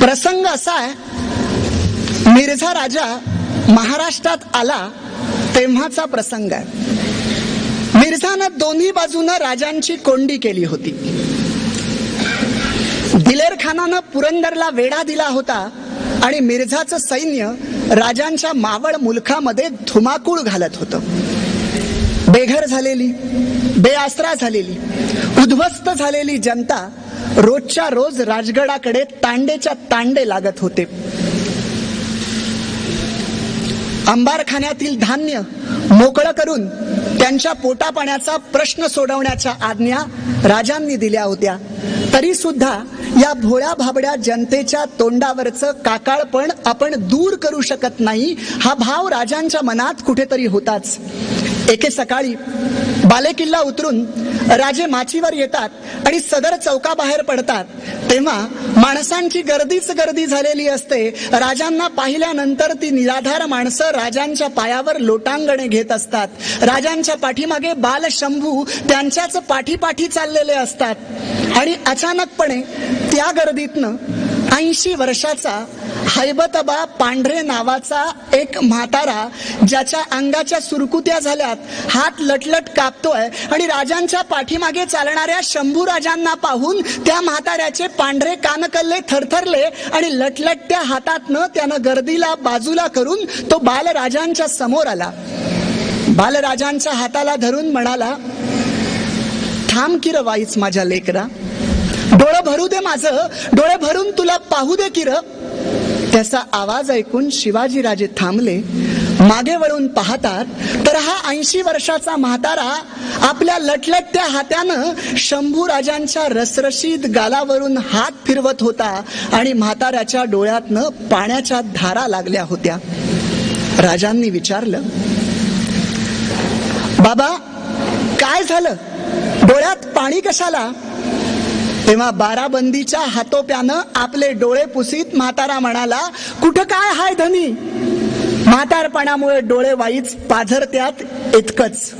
प्रसंग असा आहे मिर्झा राजा महाराष्ट्रात आला तेव्हाचा प्रसंग आहे. मिर्झानं दोन्ही बाजूनं राजांची कोंडी केली होती. दिलेर खानानं पुरंदरला वेढा दिला होता आणि मिर्झाचं सैन्य राजांच्या मावळ मुलखामध्ये धुमाकूळ घालत होतं. बेघर झालेली बेआसरा झालेली उद्ध्वस्त झालेली जनता रोजच्या रोज राजगडाकडे तांडेच्या तांडे लागत होते. अंबारखान्यातील धान्य मोकळं करून त्यांच्या पोटापाण्याचा प्रश्न सोडवण्याच्या आज्ञा राजांनी दिल्या होत्या. तरी सुद्धा या भोळ्या भाबड्या जनतेच्या तोंडावरचं काकाळपण आपण दूर करू शकत नाही हा भाव राजांच्या मनात कुठेतरी होताच. एके सकाळी बालेकिल्ला उतरून राजे माचीवर येतात आणि सदर चौकाबाहेर पडतात. तेव्हा माणसांची गर्दीच गर्दी झालेली असते. राजांना पाहिल्यानंतर ती निराधार माणसं राजांच्या पायावर लोटांगणे घेत असतात. राजांच्या पाठीमागे बाल शंभू त्यांच्याच पाठीपाठी चाललेले असतात. आणि अचानकपणे त्या गर्दीतनं ऐंशी वर्षाचा हैबतबा पांढरे नावाचा एक म्हातारा ज्याच्या अंगाच्या सुरकुत्या झाल्यात हात लटलट कापतोय आणि राजांच्या पाठीमागे चालणाऱ्या शंभू राजांना पाहून त्या म्हाताऱ्याचे पांढरे कानकल्ले थरथरले आणि लटलटत्या हातातनं त्यानं गर्दीला बाजूला करून तो बालराजांच्या समोर आला. बालराजांच्या हाताला धरून म्हणाला थांब किर वाईच माझ्या लेकरा डोळं भरू दे माझं डोळे भरून तुला पाहू दे किर. त्याचा आवाज ऐकून शिवाजीराजे थांबले. मागे वळून पाहतात तर हा ऐंशी वर्षाचा म्हातारा आपल्या लटलटत्या हात्यानं शंभू राजांच्या रसरशीत गालावरून हात फिरवत होता आणि म्हाताऱ्याच्या डोळ्यातनं पाण्याच्या धारा लागल्या होत्या. राजांनी विचारलं बाबा काय झालं? डोळ्यात पाणी कशाला? तेव्हा बाराबंदीच्या हातोप्यानं आपले डोळे पुसीत म्हातारा म्हणाला कुठं काय हाय धनी? म्हातारपणामुळे डोळे वाईच पाझरत्यात इतकंच.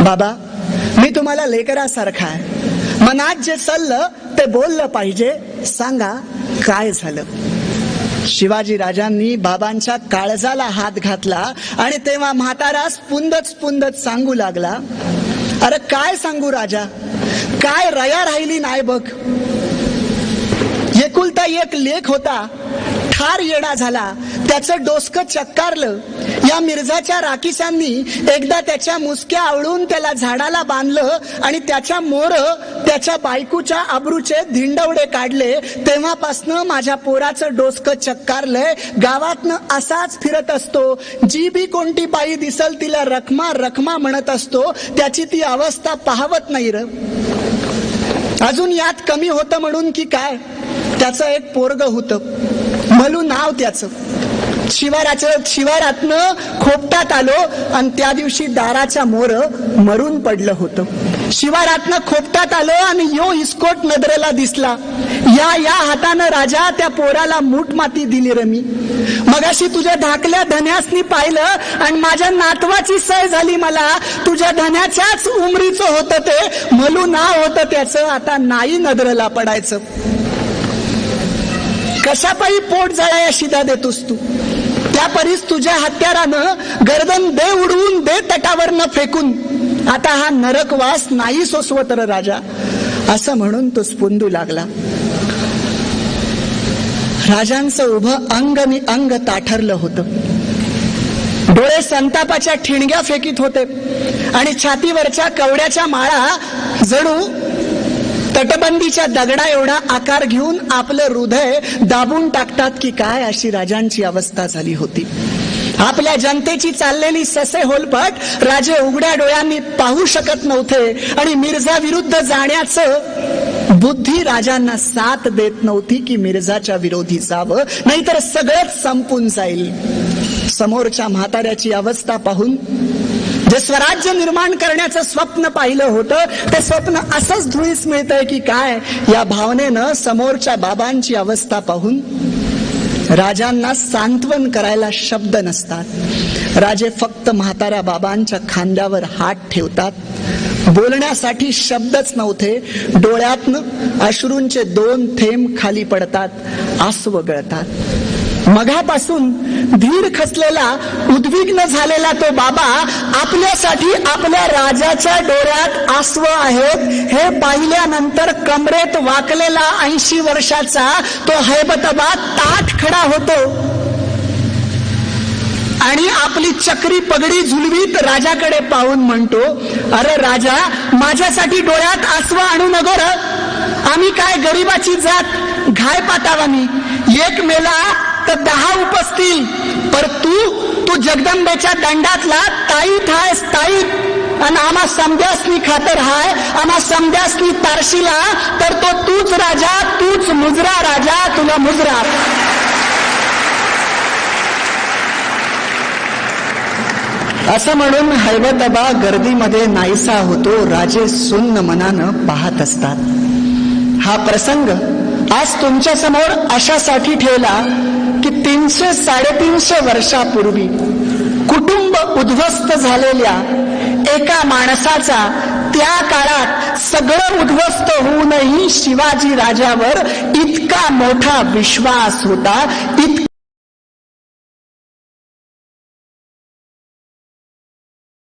बाबा मी तुम्हाला लेकरासारखा आहे. मनात जे चाललं ते बोललं पाहिजे. सांगा काय झालं? शिवाजी राजांनी बाबांच्या काळजाला हात घातला आणि तेव्हा म्हातारा पुंदच पुंदच सांगू लागला अरे काय सांगू राजा? काय रया राहिली नाही बघ. एकुलता एक लेख होता ठार येडा झाला त्याचं डोसकं चक्कारलं. या मिर्झाच्या राखीसांनी एकदा त्याच्या मुसक्या आवळून त्याला झाडाला बांधलं आणि त्याच्या मोर त्याच्या बायकूच्या आबरूचे धिंडवडे काढले. तेव्हापासनं माझ्या पोराचं डोसकं चक्कारलंय. गावातनं असाच फिरत असतो. जी बी कोणती बाई दिसल तिला रखमा रखमा म्हणत असतो. त्याची ती अवस्था पाहवत नाही र. अजून यात कमी होतं म्हणून की काय? त्याचं एक पोरग होतं. मलू नाव त्याचं. शिवाराचं शिवारातनं खोपटात आलो आणि त्या दिवशी दाराच्या मोर मरून पडलं होतं. शिवारातनं खोपटात आलो आणि यो इस्कोट नदरेला दिसला. या या हातानं राजा त्या पोराला मूठ माती दिली रमी. मी मगाशी तुझ्या धाकल्या धन्यासनी पाहिलं आणि माझ्या नातवाची सय झाली मला. तुझ्या धन्याच्याच उमरीचं होतं ते. मलू नाव होतं त्याचं. आता नाही नदरला पडायचं. कशापायी पोट जळाया शिदा देतोस तू? त्या परीस तुझ्या हत्यारानं गर्दन दे उडवून दे तटावरनं फेकून. आता हा नरकवास नाही सोसवत राजा. असं म्हणून तो स्पुंदू लागला. राजांचं उभं अंग आणि अंग ताठरलं होतं. डोळे संतापाच्या ठिणग्या फेकीत होते. आणि छातीवरच्या कवड्याच्या माळा जणू तटबंदीच्या दगडा एवढा आकार घेऊन आपलं हृदय दाबून टाकतात की काय अशी राजांची अवस्था झाली होती. आपल्या जनतेची चाललेली ससे होलपट राजे उघड्या डोळ्यांनी पाहू शकत नव्हते आणि मिर्झा विरुद्ध जाण्याचं बुद्धी राजांना साथ देत नव्हती की मिर्झाच्या विरोधी जावं नाहीतर सगळंच संपून जाईल. समोरच्या म्हाताऱ्याची अवस्था पाहून जे स्वराज्य निर्माण करण्याचं स्वप्न पाहिलं होतं ते स्वप्न असंच धुळीस मिळतंय की काय? या भावनेनं समोरच्या बाबांची अवस्था पाहून राजांना सांत्वन करायला शब्द नसतात. राजे फक्त म्हाताऱ्या बाबांच्या खांद्यावर हात ठेवतात. बोलण्यासाठी शब्दच नव्हते. डोळ्यातनं अश्रूंचे दोन थेंब खाली पडतात आसव गळतात मघापासून धीर खचलेला उद्विग्न झालेला तो बाबा आपल्यासाठी आपल्या राजाच्या डोळ्यात आसव आहेत. हे पाहिल्यानंतर कमरेत वाकलेला ऐंशी वर्षाचा तो हैबतबा ताठ खडा होतो. आणि आपली चक्री पगडी झुलवीत राजाकडे पाहून म्हणतो अरे राजा माझ्यासाठी डोळ्यात आसव आणू नगर आम्ही काय गरीबाची जात घाय पातावानी एक मेला तर दहा उपसतील पर तू तू जगदंबेच्या दंडातला ताईत आहेस ताईत. आणि आम्हा समद्यासनी खातर हाय आम्हा समद्यासनी तारशीला. तर तो तूच राजा तूच मुजरा राजा तुला मुजरा. असं म्हणून हैबतबा गर्दीमध्ये नाहीसा होतो राजे सुन्न मनानं पाहत असतात. हा प्रसंग आज तुमच्यासमोर अशासाठी ठेवला की तीनशे साडेतीनशे वर्षापूर्वी कुटुंब उद्ध्वस्त झालेल्या एका माणसाचा त्या काळात सगळं उद्ध्वस्त होऊनही शिवाजी राजावर इतका मोठा विश्वास होता इतका